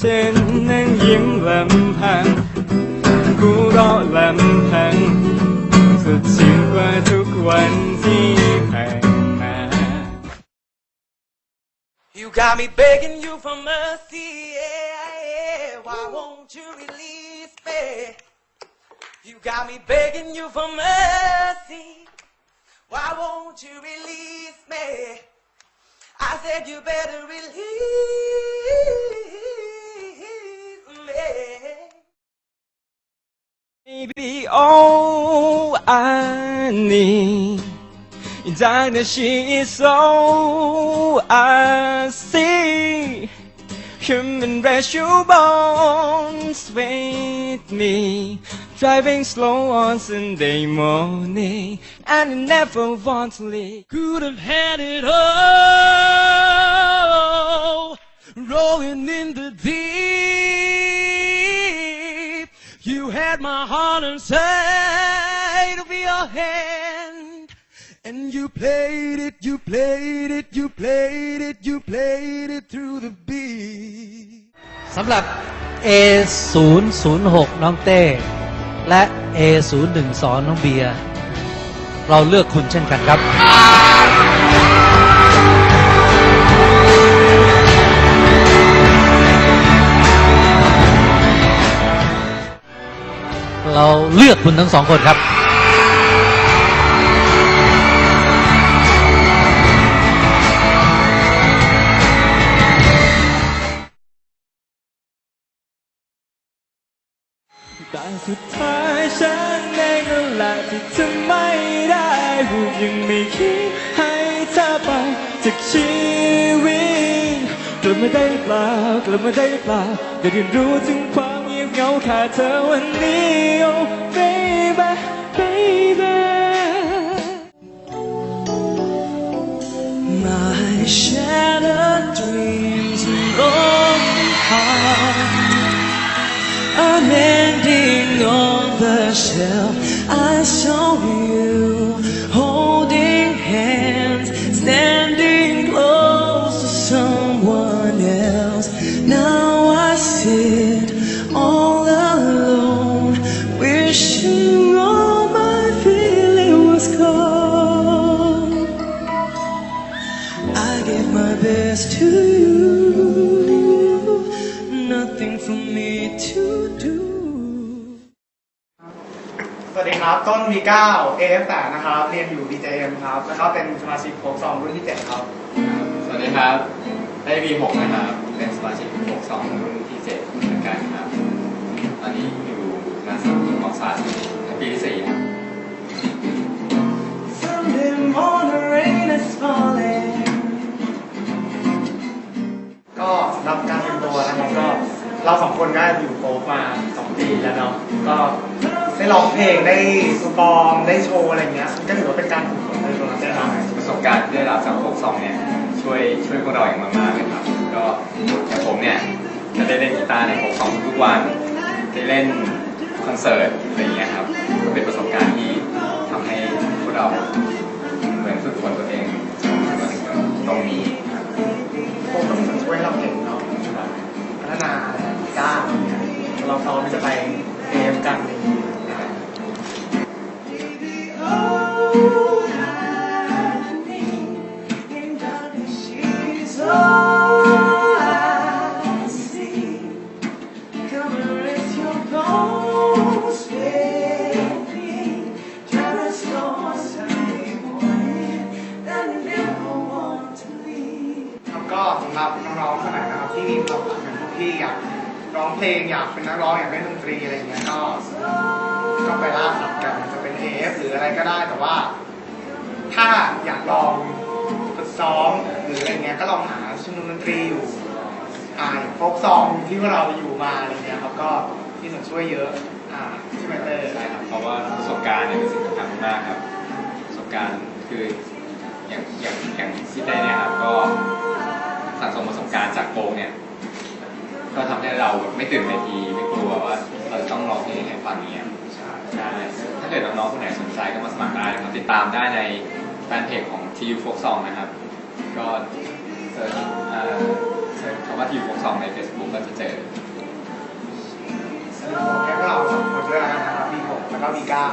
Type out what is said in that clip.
ฉันนั้นยิ้มลำพังกูรอลำพังสดชื่นกว่าทุกวันที่ผ่านมา You got me begging you for mercy. Yeah, yeah. Why won't you release me? You got me begging you for mercy. Why won't you release me? I said you better release Baby, all I need she is I see Come and rest your bones with me Driving slow on Sunday morning And never want to leave Could have had it all Rolling in the deep. You had my heart inside of your hand And you played it, you played it, you played it, you played it through the beat สำหรับ A006 น้องเต้ และ A012 น้องเบียร์ เราเลือกคุณเช่นกันครับ เราเลือกคุณทั้งสองคนครับ แต่สุดท้ายฉันเองนั่นแหละที่ทำไม่ได้พูดยังไม่คิดให้เธอไปจากชีวิตกลับมาได้เปล่ากลับมาได้เปล่าได้เรียนรู้ถึงความเงียบเหงาขาดเธอวันนี้ heart are mending on the shelf. I saw you nothing for me to do. สวัสดีครับ ต้น V9 AF8 นะครับ เรียนอยู่ BJM ครับ แล้วก็เป็นสมาชิกโฟกซองรุ่นที่ 7 ครับ สวัสดีครับ ได้ V6 นะครับ เป็นสมาชิก6 2รุ่นที่7เหมือนกันครับ ตอนนี้อยู่คณะสังคมของศาสต เราสองคนก็อยู่โฟกมาสองปีแล้วเนาะก็ได้ร้องเพลงได้ซูปอมได้โชว์อะไรเงี้ยก็ถือว่าเป็นการฝึกฝนในตัวเราได้ครับประสบการณ์ที่ได้รับจาก6 2เนี่ยช่วยช่วยพวกเราอย่างมากๆเลยครับ ก็อย่างผมเนี่ยจะได้เล่นกีตาร์ใน6 2ทุกวันได้เล่นคอนเสิร์ตอะไรเงี้ยครับก็เป็นประสบการณ์ที่ทำให้พวกเรา หรับน้องๆคนไหนนะครับที่มีความฝันเหมือนพวกพี่อยากร้องเพลงอยากเป็นนักร้องอยากเล่นดนตรีอะไรอย่างเงี้ยก็ก็ไปล่าสัตว์กันจะเป็น AF หรืออะไรก็ได้แต่ว่า ถ้าอยากลองฝึกซ้อมหรืออะไรเงี้ยก็ลองหาชุมนุมดนตรีอยู่อ่าอย่างโฟกซองที่พวกเราอยู่มาอะไรเงี้ยครับก็มีส่วนช่วยเยอะอ่าใช่ไหมเต้ใช่ครับเพราะว่าประสบการณ์เนี่ยเป็นสิ่งสำคัญมากครับประสบการณ์คืออย่างอย่าง จากโปงเนี่ยก็ทำให้เราแบบไม่ตื่นเวทีไม่กลัวว่าเราจะต้องร้องเพลงให้ฟังเนี้ยใช่ถ้าเกิดน้องๆคนไหนสนใจก็มาสมัครได้นะครับติดตามได้ในแฟนเพจของ TU Folk Song นะครับ ก็เซิร์ชคำว่าทีวีโฟกซองใน Facebook ก็จะเจอแค่พวกเราสองคนด้วยนะครับมีผมแล้วก็มีก้า